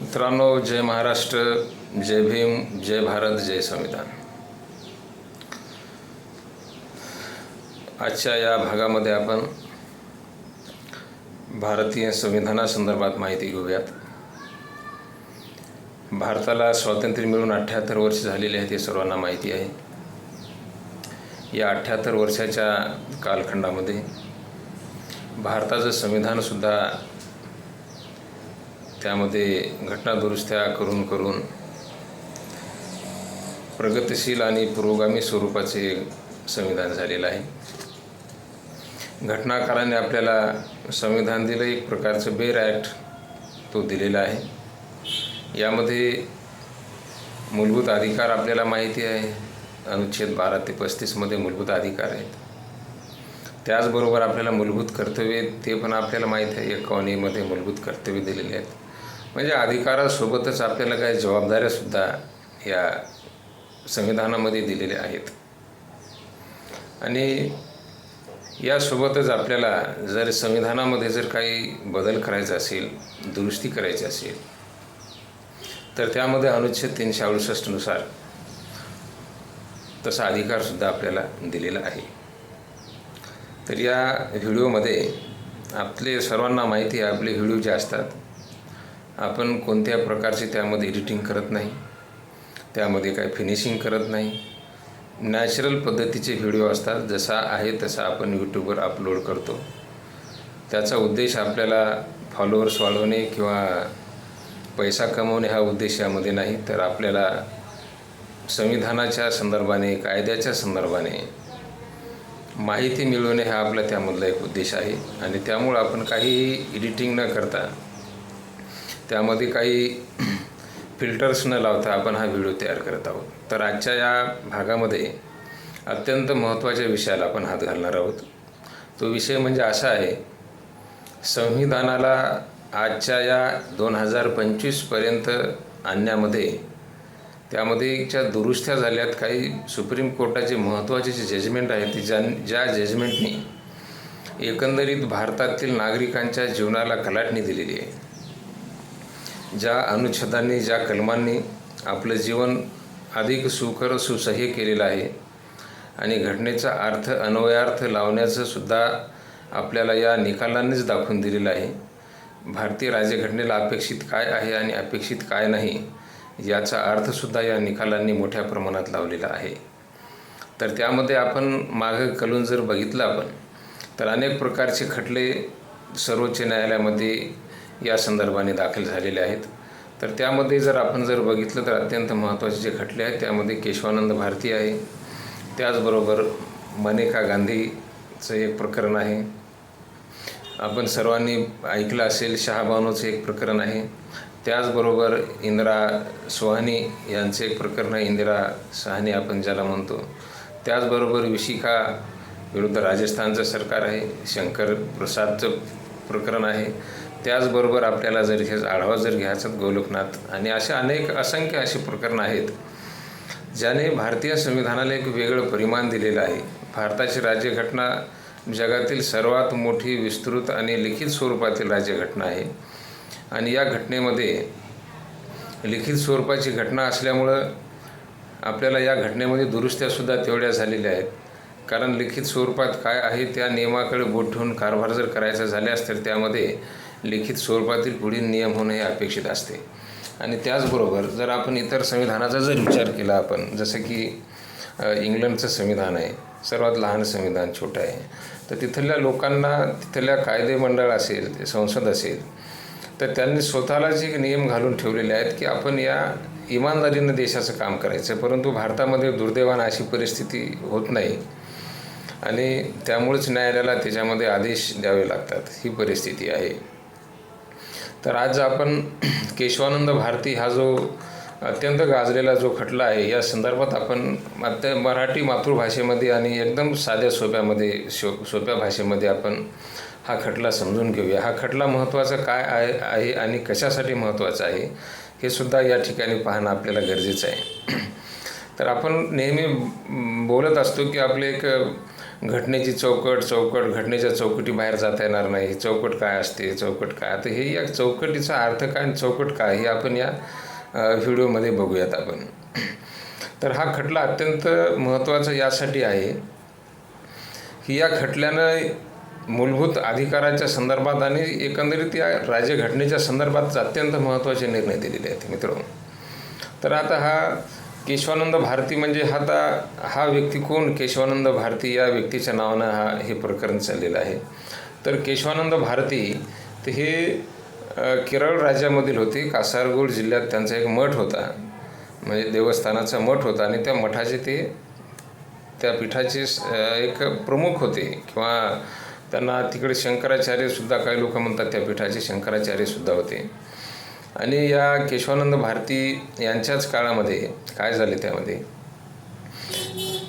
मित्रांनो जय महाराष्ट्र जय भीम जय भारत जय संविधान. आजच्या या भागामध्ये आपण भारतीय संविधानासंदर्भात माहिती घेऊयात. भारताला स्वातंत्र्य मिळून अठ्ठ्याहत्तर वर्ष झालेले आहेत हे सर्वांना माहिती आहे. या अठ्ठ्याहत्तर वर्षाच्या कालखंडामध्ये भारताचं संविधानसुद्धा त्यामध्ये घटनादुरुस्त्या करून करून प्रगतिशील आणि पुरोगामी स्वरूपाचे संविधान झालेलं आहे. घटनाकाराने आपल्याला संविधान दिलं एक प्रकारचं बेर ॲक्ट तो दिलेला आहे. यामध्ये मूलभूत अधिकार आपल्याला माहिती आहे. अनुच्छेद बारा ते पस्तीसमध्ये मूलभूत अधिकार आहेत. त्याचबरोबर आपल्याला मूलभूत कर्तव्ये ते पण आपल्याला माहीत आहे. एकावन्नमध्ये मूलभूत कर्तव्य दिलेले आहेत. म्हणजे अधिकारासोबतच आपल्याला काही जबाबदाऱ्यासुद्धा या संविधानामध्ये दिलेल्या आहेत. आणि यासोबतच आपल्याला जर संविधानामध्ये जर काही बदल करायचा असेल दुरुस्ती करायची असेल तर त्यामध्ये अनुच्छेद तीनशे अडुसष्टनुसार तसा अधिकारसुद्धा आपल्याला दिलेला आहे. तर या व्हिडिओमध्ये आपले सर्वांना माहिती आहे आपले व्हिडिओ जे असतात आपण कोणत्या प्रकारचे त्यामध्ये एडिटिंग करत नाही त्यामध्ये काय फिनिशिंग करत नाही. नॅचरल पद्धतीचे व्हिडिओ असतात जसा आहे तसा आपण यूट्यूबवर अपलोड करतो. त्याचा उद्देश आपल्याला फॉलोअर्स वाढवणे किंवा पैसा कमवणे हा उद्देश यामध्ये नाही. तर आपल्याला संविधानाच्या संदर्भाने कायद्याच्या संदर्भाने माहिती मिळवणे हा आपला त्यामधला एक उद्देश आहे. आणि त्यामुळं आपण काही एडिटिंग न करता त्यामध्ये काही फिल्टर्स न लावता आपण हा व्हिडिओ तयार करत आहोत. तर आजच्या या भागामध्ये अत्यंत महत्त्वाच्या विषयाला आपण हात घालणार आहोत. तो विषय म्हणजे असा आहे संविधानाला आजच्या या दोन हजार पंचवीसपर्यंत आणण्यामध्ये त्यामध्ये ज्या दुरुस्त्या झाल्यात काही सुप्रीम कोर्टाचे महत्त्वाचे जे जजमेंट आहेत ते ज्या ज्या जजमेंटनी एकंदरीत भारतातील नागरिकांच्या जीवनाला कलाटणी दिलेली आहे. ज्या अनुच्छेदांनी ज्या कलमांनी आपलं जीवन अधिक सुकर सुसह्य केलेलं आहे आणि घटनेचा अर्थ अन्वयार्थ लावण्याचं सुद्धा आपल्याला या निकालांनीच दाखवून दिलेलं आहे. भारतीय राज्यघटनेला अपेक्षित काय आहे आणि अपेक्षित काय नाही याचा अर्थसुद्धा या निकालांनी मोठ्या प्रमाणात लावलेला आहे. तर त्यामध्ये आपण मागं कलून जर बघितलं आपण तर अनेक प्रकारचे खटले सर्वोच्च न्यायालयामध्ये या संदर्भाने दाखल झालेले आहेत. तर त्यामध्ये जर आपण जर बघितलं तर अत्यंत महत्त्वाचे जे खटले आहेत त्यामध्ये केशवानंद भारती आहे. त्याचबरोबर मनेका गांधीचं एक प्रकरण आहे. आपण सर्वांनी ऐकलं असेल शहाबानूचं एक प्रकरण आहे. त्याचबरोबर इंदिरा सोहानी यांचं एक प्रकरण आहे इंदिरा सहानी आपण ज्याला म्हणतो. त्याचबरोबर विशिखा विरुद्ध राजस्थानचं सरकार आहे. शंकर प्रसादचं प्रकरण आहे. त्याचबरोबर आपल्याला जर हे आढावा जर घ्यायचा गोलकनाथ आणि अशा अनेक असंख्य अशी प्रकरणं आहेत ज्याने भारतीय संविधानाला एक वेगळं परिमाण दिलेलं आहे. भारताची राज्यघटना जगातील सर्वात मोठी विस्तृत आणि लिखित स्वरूपातील राज्यघटना आहे. आणि या घटनेमध्ये लिखित स्वरूपाची घटना असल्यामुळं आपल्याला या घटनेमध्ये दुरुस्त्यासुद्धा तेवढ्या झालेल्या आहेत. कारण लिखित स्वरूपात काय आहे त्या नियमाकडे बोट ठेवून कारभार जर करायचा झाल्यास तर त्यामध्ये लिखित स्वरूपातील पुढील नियम होणं हे अपेक्षित असते. आणि त्याचबरोबर जर आपण इतर संविधानाचा जर विचार केला आपण जसं की इंग्लंडचं संविधान आहे सर्वात लहान संविधान छोटं आहे तर तिथल्या लोकांना तिथल्या कायदे मंडळ असेल संसद असेल तर त्यांनी स्वतःला जे नियम घालून ठेवलेले आहेत की आपण या इमानदारीनं देशाचं काम करायचं परंतु भारतामध्ये दुर्दैवानं अशी परिस्थिती होत नाही. आणि त्यामुळेच न्यायालयाला त्याच्यामध्ये आदेश द्यावे लागतात. ही परिस्थिती आहे. तर आज आपण केशवानंद भारती हा जो अत्यंत गाजलेला जो खटला आहे या संदर्भात आपण अत्य मराठी मातृभाषेमध्ये आणि एकदम साध्या सोप्यामध्ये शो सोप्या भाषेमध्ये आपण हा खटला समजून घेऊया. हा खटला महत्त्वाचा काय आहे आहे आणि कशासाठी महत्त्वाचा आहे हे सुद्धा या ठिकाणी पाहणं आपल्याला गरजेचं आहे. तर आपण नेहमी बोलत असतो की आपले एक घटनेची चौकट चौकट घटनेच्या चौकटी बाहेर जाता येणार नाही. चौकट काय असते? चौकट काय? आता हे या चौकटीचा अर्थ काय आणि चौकट काय हे आपण या व्हिडिओमध्ये बघूयात आपण. तर हा खटला अत्यंत महत्त्वाचा यासाठी आहे. की या खटल्यानं मूलभूत अधिकाराच्या संदर्भात आणि एकंदरीत या राज्यघटनेच्या संदर्भात अत्यंत महत्त्वाचे निर्णय दिलेले आहेत मित्रांनो. तर आता हा केशवानंद भारती म्हणजे हा आता हा व्यक्ती कोण? केशवानंद भारती या व्यक्तीच्या नावानं हा हे प्रकरण चाललेलं आहे. तर केशवानंद भारती ते हे केरळ राज्यामधील होते. कासारगोड जिल्ह्यात त्यांचा एक मठ होता. म्हणजे देवस्थानाचा मठ होता आणि त्या मठाचे ते त्या पीठाचे एक प्रमुख होते. किंवा त्यांना तिकडे शंकराचार्यसुद्धा काही लोक म्हणतात त्या पीठाचे शंकराचार्यसुद्धा होते. आणि या केशवानंद भारती यांच्याच काळामध्ये काय झाले त्यामध्ये?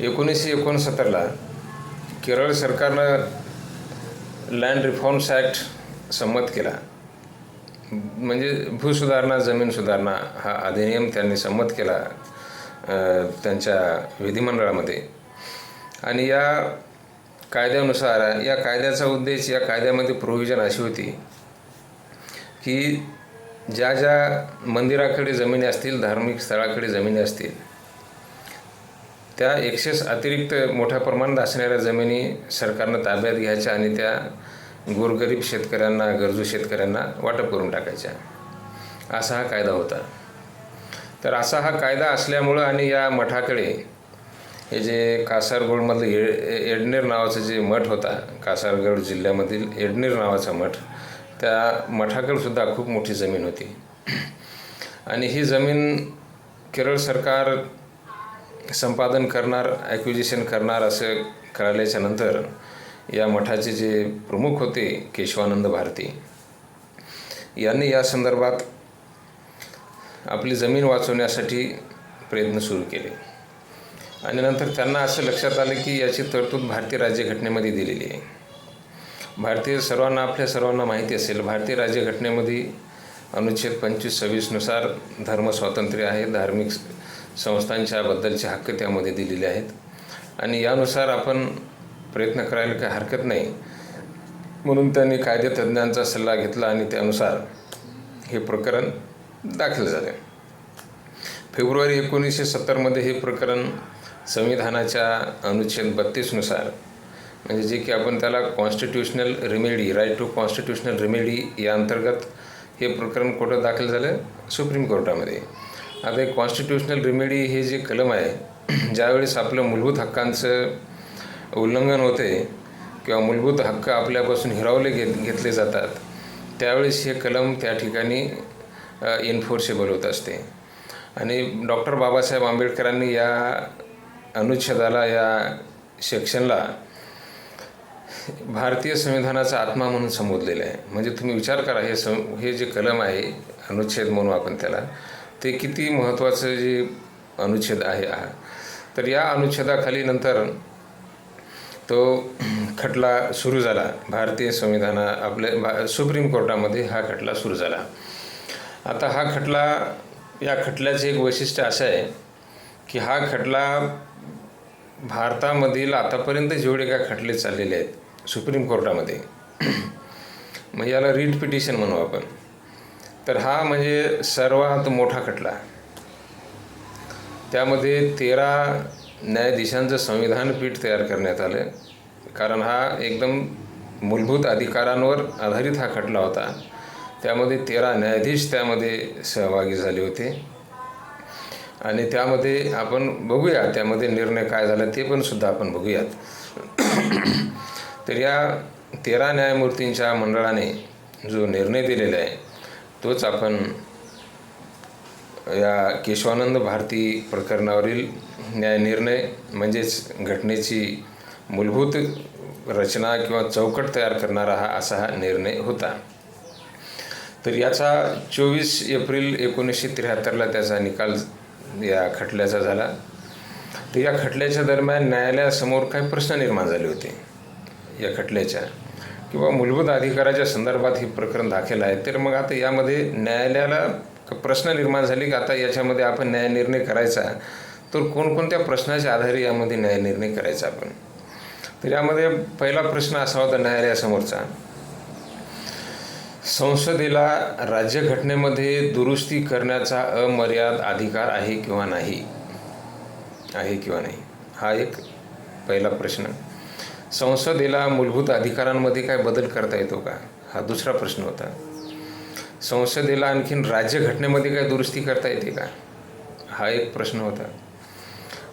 एकोणीसशे एकोणसत्तरला केरळ सरकारनं लँड रिफॉर्म्स ॲक्ट संमत केला. म्हणजे भूसुधारणा जमीन सुधारणा हा अधिनियम त्यांनी संमत केला त्यांच्या विधिमंडळामध्ये. आणि या कायद्यानुसार या कायद्याचा उद्देश या कायद्यामध्ये प्रोव्हिजन अशी होती की ज्या ज्या मंदिराकडे जमिनी असतील धार्मिक स्थळाकडे जमिनी असतील त्या एकशेच अतिरिक्त मोठ्या प्रमाणात असणाऱ्या जमिनी सरकारनं ताब्यात घ्यायच्या आणि त्या गोरगरीब शेतकऱ्यांना गरजू शेतकऱ्यांना वाटप करून टाकायच्या. असा हा कायदा होता. तर असा हा कायदा असल्यामुळं आणि या मठाकडे हे जे कासारगोडमधलं ए एडनेर नावाचं जे मठ होता कासारगड जिल्ह्यामधील एडनेर नावाचा मठ त्या मठाकडेसुद्धा खूप मोठी जमीन होती. आणि ही जमीन केरळ सरकार संपादन करणार ॲक्विजिशन करणार असं कळाल्याच्या नंतर या मठाचे जे प्रमुख होते केशवानंद भारती यांनी या संदर्भात आपली जमीन वाचवण्यासाठी प्रयत्न सुरू केले. आणि नंतर त्यांना असं लक्षात आलं की याची तरतूद भारतीय राज्यघटनेमध्ये दिलेली आहे. भारतीय सर्वांना आपल्या सर्वांना माहिती असेल भारतीय राज्यघटनेमध्ये अनुच्छेद पंचवीस सव्वीसनुसार धर्मस्वातंत्र्य आहे. धार्मिक संस्थांच्याबद्दलचे हक्क त्यामध्ये दिलेले आहेत. आणि यानुसार आपण प्रयत्न करायला काही हरकत नाही. म्हणून त्यांनी कायदेतज्ञांचा सल्ला घेतला आणि त्यानुसार हे प्रकरण दाखल झाले. फेब्रुवारी एकोणीसशे सत्तरमध्ये हे प्रकरण संविधानाच्या अनुच्छेद बत्तीसनुसार म्हणजे जे की आपण त्याला constitutional remedy right to constitutional remedy या अंतर्गत हे प्रकरण कोर्टात दाखल झालं सुप्रीम कोर्टामध्ये. आता एक कॉन्स्टिट्युशनल रिमेडी हे जे कलम आहे ज्यावेळेस आपलं मूलभूत हक्कांचं उल्लंघन होते किंवा मूलभूत हक्क आपल्यापासून हिरावले घेत घेतले जातात त्यावेळेस हे कलम त्या ठिकाणी इन्फोर्सेबल होत असते. आणि डॉक्टर बाबासाहेब आंबेडकरांनी या अनुच्छेदाला या सेक्शनला भारतीय संविधानाचा आत्मा म्हणून संबोधलेलं आहे. म्हणजे तुम्ही विचार करा हे सं हे जे कलम आहे अनुच्छेद म्हणू आपण त्याला ते किती महत्त्वाचं जे अनुच्छेद आहे हा. तर या अनुच्छेदाखाली नंतर तो खटला सुरू झाला. भारतीय संविधाना आपल्या भा सुप्रीम कोर्टामध्ये हा खटला सुरू झाला. आता हा खटला या खटल्याचे एक वैशिष्ट्य असं आहे की हा खटला भारतामधील आतापर्यंत जेवढे काय खटले चाललेले आहेत सुप्रीम कोर्टामध्ये. मग याला रीट पिटिशन म्हणू आपण. तर हा म्हणजे सर्वात मोठा खटला. त्यामध्ये तेरा न्यायाधीशांचं संविधान पीठ तयार करण्यात आलं. कारण हा एकदम मूलभूत अधिकारांवर आधारित हा खटला होता. त्यामध्ये तेरा न्यायाधीश त्यामध्ये सहभागी झाले होते. आणि त्यामध्ये आपण बघूया त्यामध्ये निर्णय काय झाला ते पण सुद्धा आपण बघूयात. तर या तेरा न्यायमूर्तींच्या मंडळाने जो निर्णय दिलेला आहे तोच आपण या केशवानंद भारती प्रकरणावरील न्यायनिर्णय म्हणजेच घटनेची मूलभूत रचना किंवा चौकट तयार करणारा हा असा हा निर्णय होता. तर याचा चोवीस एप्रिल एकोणीसशे त्र्याहत्तरला त्याचा निकाल या खटल्याचा झाला. तर या खटल्याच्या दरम्यान न्यायालयासमोर काही प्रश्न निर्माण झाले होते. या खटल्याच्या किंवा मूलभूत अधिकाराच्या संदर्भात हे प्रकरण दाखल आहे. तर मग आता यामध्ये न्यायालयाला प्रश्न निर्माण झाले की आता याच्यामध्ये आपण न्यायनिर्णय करायचा तर कोणकोणत्या प्रश्नाच्या आधारे यामध्ये न्यायनिर्णय करायचा आपण? तर यामध्ये पहिला प्रश्न असा होता न्यायालयासमोरचा. संसदेला राज्यघटनेमध्ये दुरुस्ती करण्याचा अमर्याद अधिकार आहे किंवा नाही? आहे किंवा नाही? हा एक पहिला प्रश्न. संसदेला मूलभूत अधिकारांमध्ये काय बदल करता येतो का? हा दुसरा प्रश्न होता. संसदेला आणखीन राज्यघटनेमध्ये काय दुरुस्ती करता येते का? हा एक प्रश्न होता.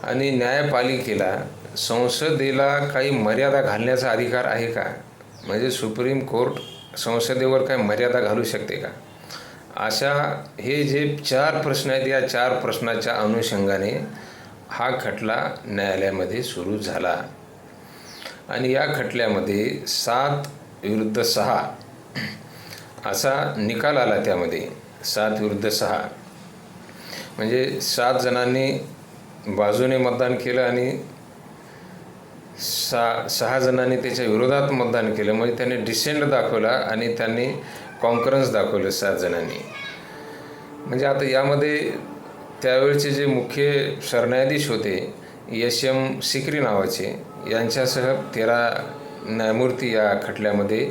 आणि न्यायपालिकेला संसदेला काही मर्यादा घालण्याचा अधिकार आहे का? म्हणजे सुप्रीम कोर्ट संसदेवर काय मर्यादा घालू शकते का? अशा हे जे चार प्रश्न आहेत या चार प्रश्नाच्या अनुषंगाने हा खटला न्यायालयामध्ये सुरू झाला. आणि या खटल्यामध्ये सात विरुद्ध सहा असा निकाल आला त्यामध्ये. सात विरुद्ध सहा. म्हणजे सात जणांनी बाजूने मतदान केलं आणि सहा सहा जणांनी त्याच्या विरोधात मतदान केलं. म्हणजे त्यांनी डिसेंट दाखवला आणि त्यांनी कॉन्करन्स दाखवलं सात जणांनी. म्हणजे आता यामध्ये त्यावेळचे जे मुख्य सरन्यायाधीश होते यश एम सिक्री नावाचे यांच्यासह तेरा न्यायमूर्ती या खटल्यामध्ये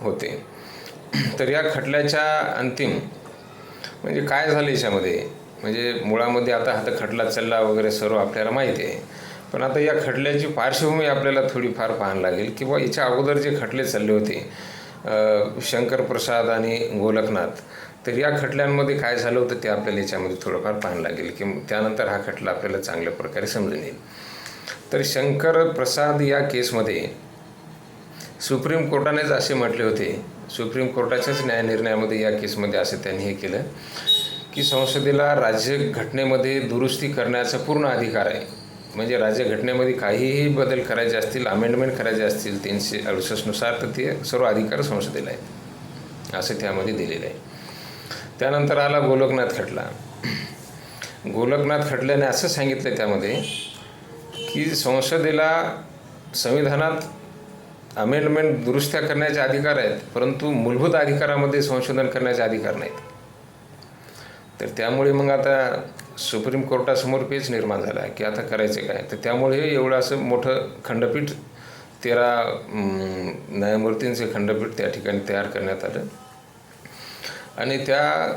होते. तर या खटल्याच्या अंतिम म्हणजे काय झालं याच्यामध्ये? म्हणजे मुळामध्ये आता हा खटला चालला वगैरे सर्व आपल्याला माहिती आहे. पण आता या खटल्याची पार्श्वभूमी आपल्याला थोडीफार पाहायला लागेल किंवा याच्या अगोदर जे खटले चालले होते शंकर प्रसाद आणि गोलकनाथ तर या खटल्यांमध्ये काय झालं होतं ते आपल्याला याच्यामध्ये थोडंफार पाहायला लागेल. की त्यानंतर हा खटला आपल्याला चांगल्या प्रकारे समजून येईल. तर शंकर प्रसाद या केसमध्ये. सुप्रीम कोर्टानेच असे म्हटले होते. सुप्रीम कोर्टाच्याच न्यायनिर्णयामध्ये या केसमध्ये असं त्यांनी हे केलं की संसदेला राज्यघटनेमध्ये दुरुस्ती करण्याचा पूर्ण अधिकार आहे. म्हणजे राज्यघटनेमध्ये काहीही बदल करायचे असतील अमेंडमेंट करायचे असतील तीनशे अडुसष्टनुसार तर ते सर्व अधिकार संसदेला आहेत. असं त्यामध्ये दिलेलं आहे. त्यानंतर आला गोलकनाथ खटला. गोलकनाथ खटल्याने असं सांगितलं त्यामध्ये की संसदेला संविधानात अमेंडमेंट दुरुस्त्या करण्याचे अधिकार आहेत परंतु मूलभूत अधिकारामध्ये संशोधन करण्याचे अधिकार नाहीत. तर त्यामुळे मग आता सुप्रीम कोर्टासमोर पेच निर्माण झाला की आता करायचं काय? तर त्यामुळे एवढं असं मोठं खंडपीठ तेरा न्यायमूर्तींचे खंडपीठ त्या ठिकाणी तयार करण्यात आलं. आणि त्या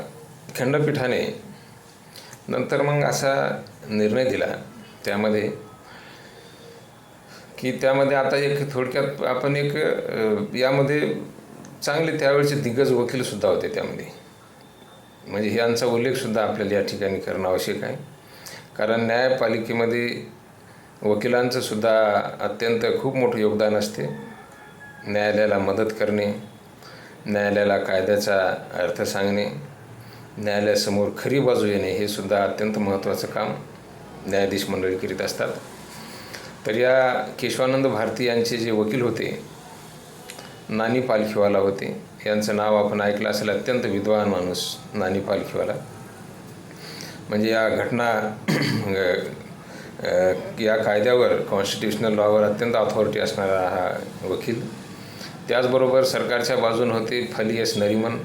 खंडपीठाने नंतर मग असा निर्णय दिला त्यामध्ये की त्यामध्ये आता एक थोडक्यात आपण एक यामध्ये चांगले त्यावेळेचे दिग्गज वकीलसुद्धा होते त्यामध्ये. म्हणजे यांचा उल्लेखसुद्धा आपल्याला या ठिकाणी करणं आवश्यक आहे. कारण न्यायपालिकेमध्ये वकिलांचं सुद्धा अत्यंत खूप मोठं योगदान असते. न्यायालयाला मदत करणे न्यायालयाला कायद्याचा अर्थ सांगणे न्यायालयासमोर खरी बाजू येणे हे सुद्धा अत्यंत महत्त्वाचं काम न्यायाधीश मंडळी करीत असतात. तर या केशवानंद भारती यांचे जे वकील होते नानी पालखीवाला होते यांचं नाव आपण ऐकलं असेल अत्यंत विद्वान माणूस नानी पालखीवाला. म्हणजे या घटना या कायद्यावर कॉन्स्टिट्युशनल लॉवर अत्यंत ऑथॉरिटी असणारा हा वकील. त्याचबरोबर सरकारच्या बाजून होते फली एस नरिमन.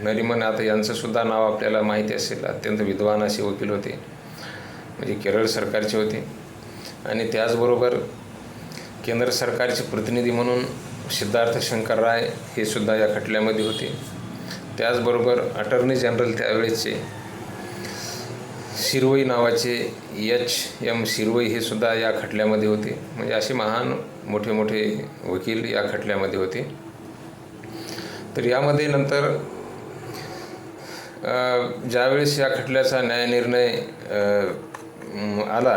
नरिमन आता यांचंसुद्धा नाव आपल्याला माहिती असेल अत्यंत विद्वान असे वकील होते. म्हणजे केरळ सरकारचे होते. आणि त्याचबरोबर केंद्र सरकारचे प्रतिनिधी म्हणून सिद्धार्थ शंकर राय हे सुद्धा या खटल्यामध्ये होते. त्याचबरोबर अटर्नी जनरल त्यावेळेचे शिरवई नावाचे एच एम शिरवई हे सुद्धा या खटल्यामध्ये होते. म्हणजे असे महान मोठे मोठे वकील या खटल्यामध्ये होते. तर यामध्ये नंतर ज्यावेळेस या खटल्याचा न्यायनिर्णय आला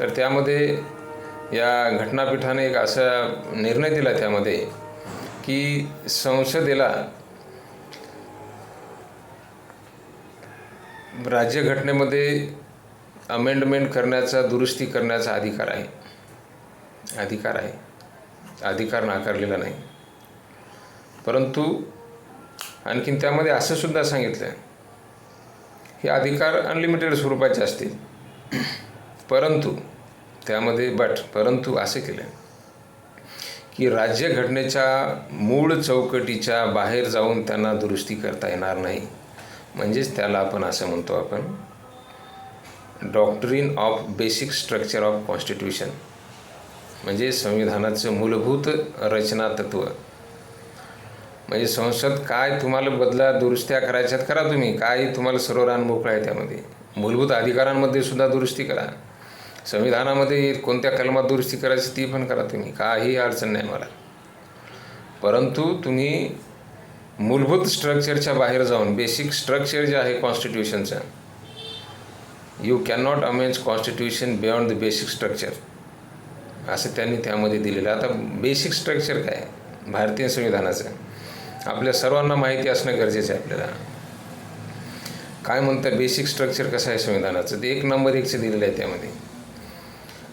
तर त्यामध्ये या घटनापीठाने एक असा निर्णय दिला त्यामध्ये की संसदेला राज्यघटनेमध्ये अमेंडमेंट करण्याचा दुरुस्ती करण्याचा अधिकार आहे. अधिकार आहे. अधिकार नाकारलेला नाही. परंतु आणखीन त्यामध्ये असं सुद्धा सांगितलं हे अधिकार अनलिमिटेड स्वरूपाचे असतील. परंतु त्यामध्ये बट परंतु असे केलं. की राज्यघटनेच्या मूळ चौकटीच्या बाहेर जाऊन त्यांना दुरुस्ती करता येणार नाही. म्हणजेच त्याला आपण असं म्हणतो आपण doctrine of basic structure of constitution म्हणजे संविधानाचं मूलभूत रचना तत्व म्हणजे संसद काय तुम्हाला बदला दुरुस्त्या करायच्यात करा तुम्ही. काय तुम्हाला सर्व रान मोकळा आहे त्यामध्ये. मूलभूत अधिकारांमध्ये सुद्धा दुरुस्ती करा. संविधानामध्ये कोणत्या कलमात दुरुस्ती करायची ती पण करा तुम्ही. काही अडचण नाही मला. परंतु तुम्ही मूलभूत स्ट्रक्चरच्या बाहेर जाऊन बेसिक स्ट्रक्चर जे आहे कॉन्स्टिट्यूशनचं you can not amend constitution beyond the basic structure असं त्यांनी त्यामध्ये दिलेलं आता बेसिक स्ट्रक्चर काय भारतीय संविधानाचं. आपल्या सर्वांना माहिती असणं गरजेचं आहे आपल्याला. काय म्हणतं? बेसिक स्ट्रक्चर कसं आहे संविधानाचं? ते एक नंबर एकचं दिलेलं आहे त्यामध्ये.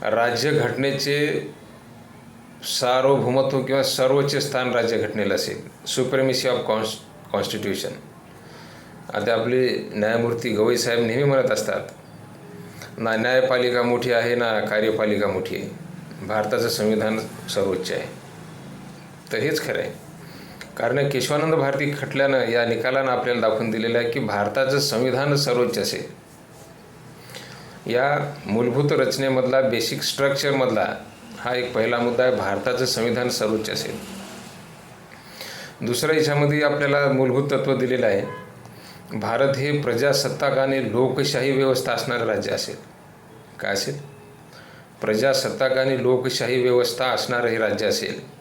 राज्यघटनेचे सार्वभौमत्व किंवा सर्वोच्च स्थान राज्यघटनेला असेल. सुप्रेमिसी ऑफ कॉन्स कॉन्स्टिट्यूशन आता आपले न्यायमूर्ती गवई साहेब नेहमी म्हणत असतात ना न्यायपालिका मोठी आहे ना कार्यपालिका मोठी आहे. भारताचं संविधान सर्वोच्च आहे. तर हेच खरं आहे. कारण केशवानंद भारती खटल्यानं या निकालानं आपल्याला दाखवून दिलेलं आहे की भारताचं संविधान सर्वोच्च असेल. या मूलभूत रचनेमधला बेसिक स्ट्रक्चरमधला हा एक पहिला मुद्दा आहे भारताचं संविधान सर्वोच्च असेल. दुसऱ्या याच्यामध्ये आपल्याला मूलभूत तत्त्व दिलेलं आहे भारत हे प्रजासत्ताक आणि लोकशाही व्यवस्था असणारं राज्य असेल. काय असेल? प्रजासत्ताक आणि लोकशाही व्यवस्था असणारं हे राज्य असेल.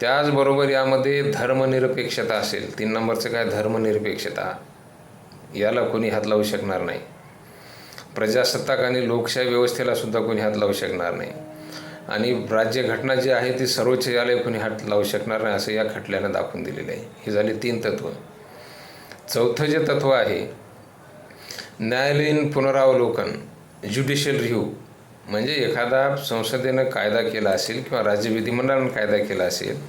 त्याचबरोबर यामध्ये धर्मनिरपेक्षता असेल. तीन नंबरचं काय? धर्मनिरपेक्षता. याला कोणी हात लावू शकणार नाही. प्रजासत्ताक आणि लोकशाही व्यवस्थेला सुद्धा कोणी हात लावू शकणार नाही. आणि राज्यघटना जी आहे ती सर्वोच्च याला कोणी हात लावू शकणार नाही असं या खटल्यानं दाखवून दिलेलं आहे. हे झाले तीन तत्व. चौथं जे तत्व आहे न्यायालयीन पुनरावलोकन ज्युडिशियल रिव्ह्यू. म्हणजे एखादा संसदेनं कायदा केला असेल किंवा राज्य विधिमंडळानं कायदा केला असेल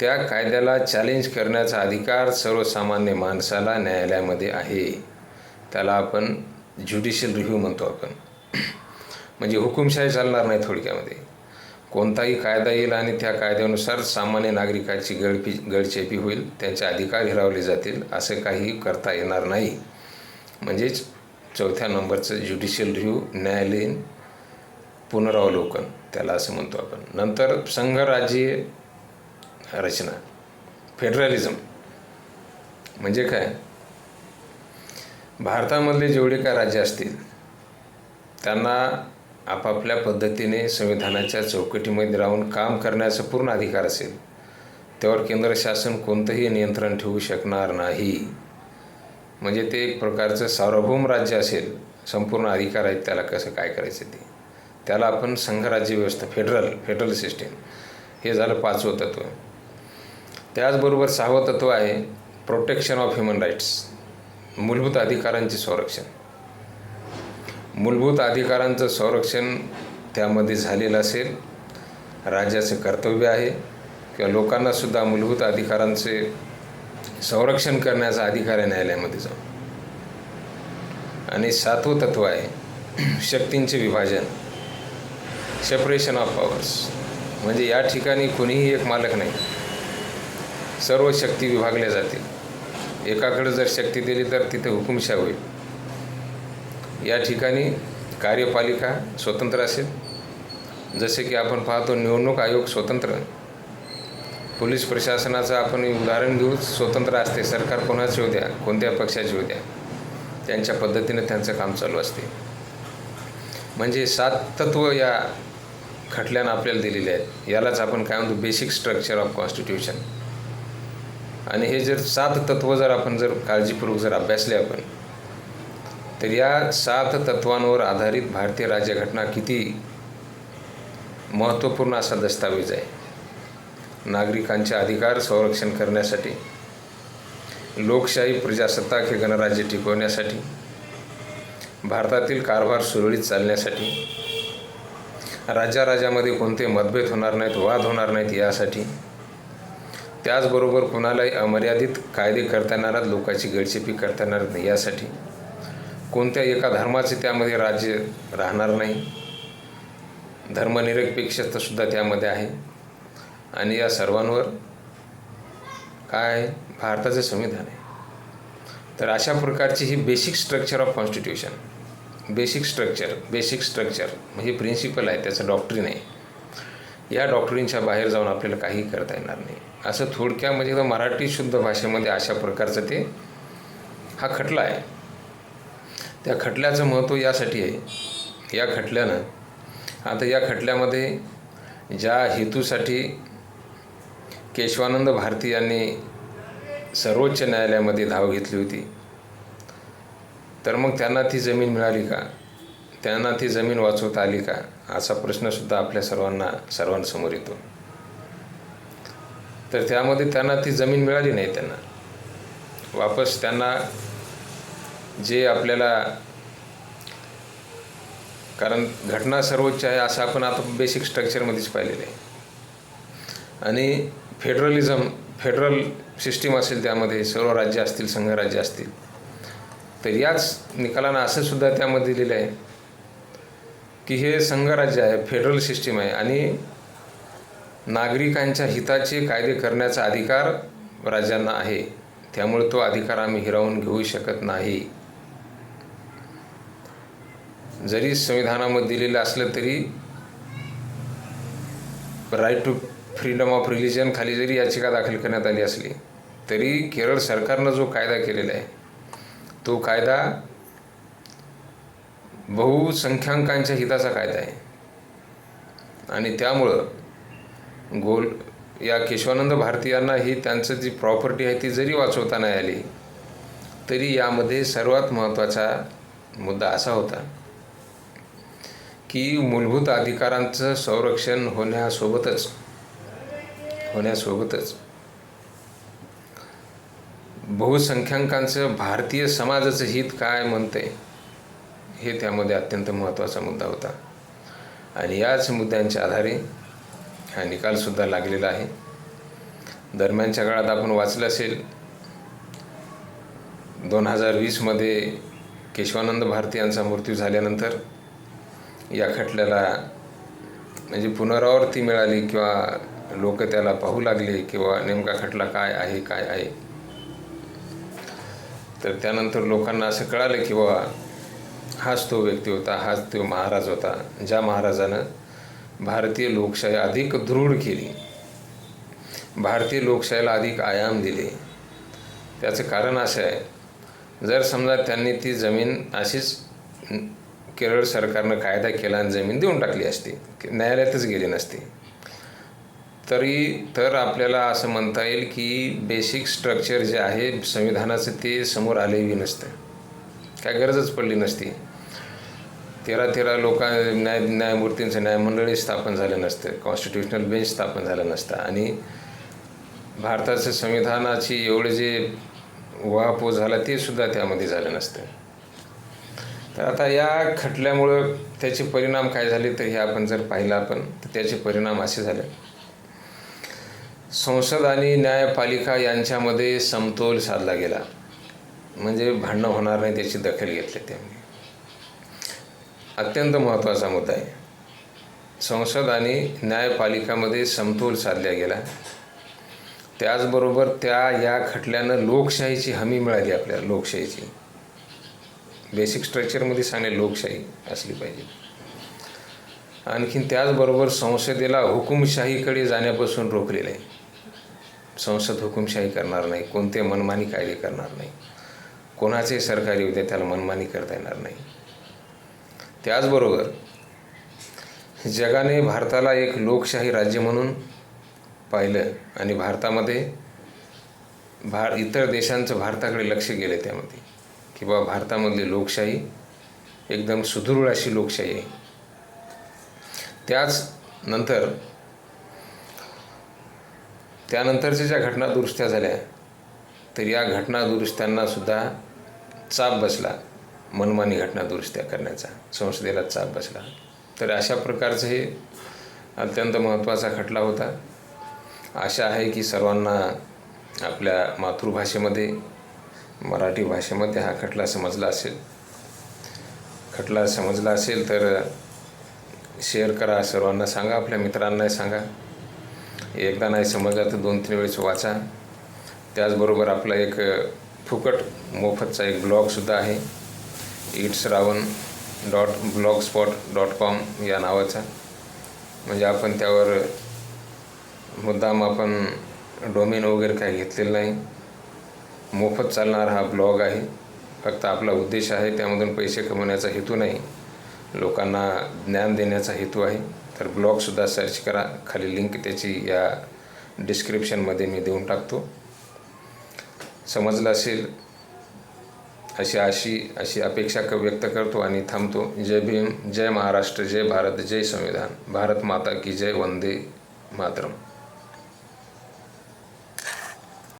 त्या कायद्याला चॅलेंज करण्याचा अधिकार सर्वसामान्य माणसाला न्यायालयामध्ये आहे. त्याला आपण ज्युडिशियल रिव्ह्यू म्हणतो आपण. म्हणजे हुकुमशाही चालणार नाही थोडक्यामध्ये. कोणताही कायदा येईल आणि त्या कायद्यानुसार सामान्य नागरिकाची गळपी गळचेपी होईल त्यांचे अधिकार हिरावले जातील असं काही करता येणार नाही. म्हणजेच चौथ्या नंबरचं ज्युडिशियल रिव्ह्यू न्यायालयीन पुनरावलोकन त्याला असं म्हणतो आपण. नंतर संघराज्यीय रचना फेडरलिझम. म्हणजे काय? भारतामधले जेवढे काय राज्य असतील त्यांना आपापल्या पद्धतीने संविधानाच्या चौकटीमध्ये राहून काम करण्याचा पूर्ण अधिकार असेल त्यावर केंद्र शासन कोणतंही नियंत्रण ठेवू शकणार नाही. म्हणजे ते एक प्रकारचं सार्वभौम राज्य असेल संपूर्ण अधिकार आहेत त्याला कसं काय करायचं ते? त्याला आपण संघराज्य व्यवस्था फेडरल फेडरल सिस्टीम हे झालं पाचवं तत्व. त्याचबरोबर सहावं तत्व आहे प्रोटेक्शन ऑफ ह्युमन राईट्स. मूलभूत अधिकारांचे संरक्षण. मूलभूत अधिकारांचं संरक्षण त्यामध्ये झालेलं असेल राज्याचं कर्तव्य आहे किंवा लोकांनासुद्धा मूलभूत अधिकारांचे संरक्षण करण्याचा अधिकार आहे न्यायालयामध्ये जाऊन. आणि सातवं तत्व आहे शक्तींचे विभाजन. सेपरेशन ऑफ पॉवर्स म्हणजे या ठिकाणी कोणीही एक मालक नाही. सर्व शक्ती विभागल्या जातील. एकाकडे जर शक्ती दिली तर तिथे हुकुमशा होईल. या ठिकाणी कार्यपालिका स्वतंत्र असेल. जसे की आपण पाहतो निवडणूक आयोग स्वतंत्र. पोलीस प्रशासनाचं आपण उदाहरण घेऊ स्वतंत्र असते. सरकार कोणाचे होत्या कोणत्या पक्षाचे होत्या त्यांच्या पद्धतीने त्यांचं काम चालू असते. म्हणजे सात तत्व या खटल्यानं आपल्याला दिलेले आहेत. यालाच आपण काय म्हणतो? बेसिक स्ट्रक्चर ऑफ कॉन्स्टिट्यूशन आणि हे जर सात तत्व जर आपण जर काळजीपूर्वक जर अभ्यासले आपण तर या सात तत्वांवर आधारित भारतीय राज्यघटना किती महत्त्वपूर्ण असा दस्तावेज आहे? नागरिकांचे अधिकार संरक्षण करण्यासाठी लोकशाही प्रजासत्ताक हे गणराज्य टिकवण्यासाठी भारतातील कारभार सुरळीत चालण्यासाठी राज्याराज्यामध्ये कोणते मतभेद होणार नाहीत वाद होणार नाहीत यासाठी त्याचबरोबर कुणालाही अमर्यादित कायदे करता येणार लोकांची गळचेपी करता येणार नाही. यासाठी कोणत्या एका धर्माचे त्यामध्ये राज्य राहणार नाही. धर्मनिरपेक्षतासुद्धा त्यामध्ये आहे. आणि या सर्वांवर काय आहे भारताचं संविधान आहे. तर अशा प्रकारची ही basic structure of constitution basic structure basic structure म्हणजे प्रिन्सिपल आहे त्याचं डॉक्ट्रीन आहे. या डॉक्टरींच्या बाहेर जाऊन आपल्याला काही करता येणार नाही. असं थोडक्या म्हणजे तर मराठी शुद्ध भाषेमध्ये अशा प्रकारचं ते हा खटला आहे. त्या खटल्याचं महत्त्व यासाठी आहे. या खटल्यानं आता या खटल्यामध्ये ज्या हेतूसाठी केशवानंद भारती यांनी सर्वोच्च न्यायालयामध्ये धाव घेतली होती तर मग त्यांना ती जमीन मिळाली का? त्यांना ती जमीन वाचवता आली का? असा प्रश्नसुद्धा आपल्या सर्वांना सर्वांसमोर येतो. तर त्यामध्ये त्यांना ती जमीन मिळाली नाही त्यांना. वापस त्यांना जे आपल्याला कारण घटना सर्वोच्च आहे असं आपण आता बेसिक स्ट्रक्चरमध्येच पाहिलेलं आहे. आणि फेडरलिझम फेडरल सिस्टीम असेल त्यामध्ये सर्व राज्य असतील संघराज्य असतील तर याच निकालानं असं सुद्धा त्यामध्ये दिलेलं आहे. की हे संघराज्य आहे फेडरल सिस्टीम आहे आणि नागरिकांच्या हिताचे कायदे करण्याचा अधिकार राज्यांना आहे. त्यामुळे तो अधिकार आम्ही हिरावून घेऊ शकत नाही. जरी संविधानामध्ये दिलेलं असलं तरी right to freedom of religion खाली जरी याचिका दाखल करण्यात आली असली तरी केरळ सरकारनं जो कायदा केलेला आहे तो कायदा बहुसंख्यांकांच्या हिताचा कायदा आहे. आणि त्यामुळं गोल या केशवानंद भारतीयांना ही त्यांचं जी प्रॉपर्टी आहे ती जरी वाचवता नाही आली तरी यामध्ये सर्वात महत्त्वाचा मुद्दा असा होता की मूलभूत अधिकारांचं संरक्षण होण्यासोबतच होण्यासोबतच बहुसंख्यांकांचं भारतीय समाजाचं हित काय म्हणते हे त्यामध्ये अत्यंत महत्त्वाचा मुद्दा होता. आणि याच मुद्द्यांच्या आधारे हा निकालसुद्धा लागलेला आहे. दरम्यानच्या काळात आपण वाचलं असेल दोन हजार वीसमध्ये केशवानंद भारती यांचा मृत्यू झाल्यानंतर या खटल्याला म्हणजे पुनरावृत्ती मिळाली किंवा लोक त्याला पाहू लागले किंवा नेमका खटला काय आहे काय आहे. तर त्यानंतर लोकांना असं कळालं की बाबा हाच तो व्यक्ती होता हाच तो महाराज होता ज्या महाराजानं भारतीय लोकशाही अधिक दृढ केली. भारतीय लोकशाहीला अधिक आयाम दिले. त्याचं कारण असं आहे जर समजा त्यांनी ती जमीन अशीच केरळ सरकारनं कायदा केला आणि जमीन देऊन टाकली असती न्यायालयातच गेली नसती तरी तर आपल्याला असं म्हणता येईल की बेसिक स्ट्रक्चर जे आहे संविधानाचं ते समोर आलेही नसतं. काय गरजच पडली नसती. तेरा तेरा लोका न्याय न्यायमूर्तींचं न्यायमंडळी स्थापन झालं नसतं. कॉन्स्टिट्युशनल बेंच स्थापन झालं नसतं. आणि भारताचं संविधानाची एवढे जे उहापोह झाला ते सुद्धा त्यामध्ये झालं नसतं. तर आता या खटल्यामुळं त्याचे परिणाम काय झाले तर हे आपण जर पाहिलं आपण तर त्याचे परिणाम असे झाले. संसद आणि न्यायपालिका यांच्यामध्ये समतोल साधला गेला. म्हणजे भांडणं होणार नाही त्याची दखल घेतली त्यांनी. अत्यंत महत्त्वाचा मुद्दा आहे. संसद आणि न्यायपालिकामध्ये समतोल साधला गेला. त्याचबरोबर त्या या खटल्यानं लोकशाहीची हमी मिळाली आपल्याला लोकशाहीची. बेसिक स्ट्रक्चरमध्ये सांगणे लोकशाही असली पाहिजे. आणखीन त्याचबरोबर संसदेला हुकुमशाहीकडे जाण्यापासून रोखलेलं आहे. संसद हुकुमशाही करणार नाही कोणते मनमानी कायदे करणार नाही. कोणाचे सरकारी उद्या त्याला मनमानी करता येणार नाही. त्याचबरोबर जगाने भारताला एक लोकशाही राज्य म्हणून पाहिलं आणि भारतामध्ये भार इतर देशांचं भारताकडे लक्ष गेलं त्यामध्ये. की बाबा भारतामधली लोकशाही एकदम सुदृढ अशी लोकशाही आहे. त्याच नंतर त्यानंतरच्या ज्या घटना दुरुस्त्या झाल्या तर या घटना दुरुस्त्यांनासुद्धा चाप बसला. मनमानी घटना दुरुस्त्या करण्याचा संसदेला चाप बसला. तर अशा प्रकारचं हे अत्यंत महत्त्वाचा खटला होता. आशा आहे की सर्वांना आपल्या मातृभाषेमध्ये मराठी भाषेमध्ये हा खटला समजला असेल. खटला समजला असेल तर शेअर करा सर्वांना सांगा आपल्या मित्रांनाही सांगा. एकदा नाही समजला तर दोन तीन वेळेस वाचा. त्याचबरोबर आपला एक फुकट मोफतचा एक ब्लॉगसुद्धा आहे. It's Ravan dot blogspot dot com या नावाचा. म्हणजे आपण त्यावर मुद्दाम आपण डोमेन वगैरे काही घेतलेलं नाही. मोफत चालणारा हा ब्लॉग आहे. फक्त आपला उद्देश आहे त्यामधून पैसे कमवण्याचा हेतू नाही. लोकांना ज्ञान देण्याचा हेतू आहे. तर ब्लॉगसुद्धा सर्च करा. खाली लिंक त्याची या डिस्क्रिप्शनमध्ये मी देऊन टाकतो. समजलं असेल? अशी अशी अशी अपेक्षा व्यक्त करतो आणि थांबतो. जय भीम जय महाराष्ट्र जय भारत जय संविधान. भारत माता की जय वंदे मातरम.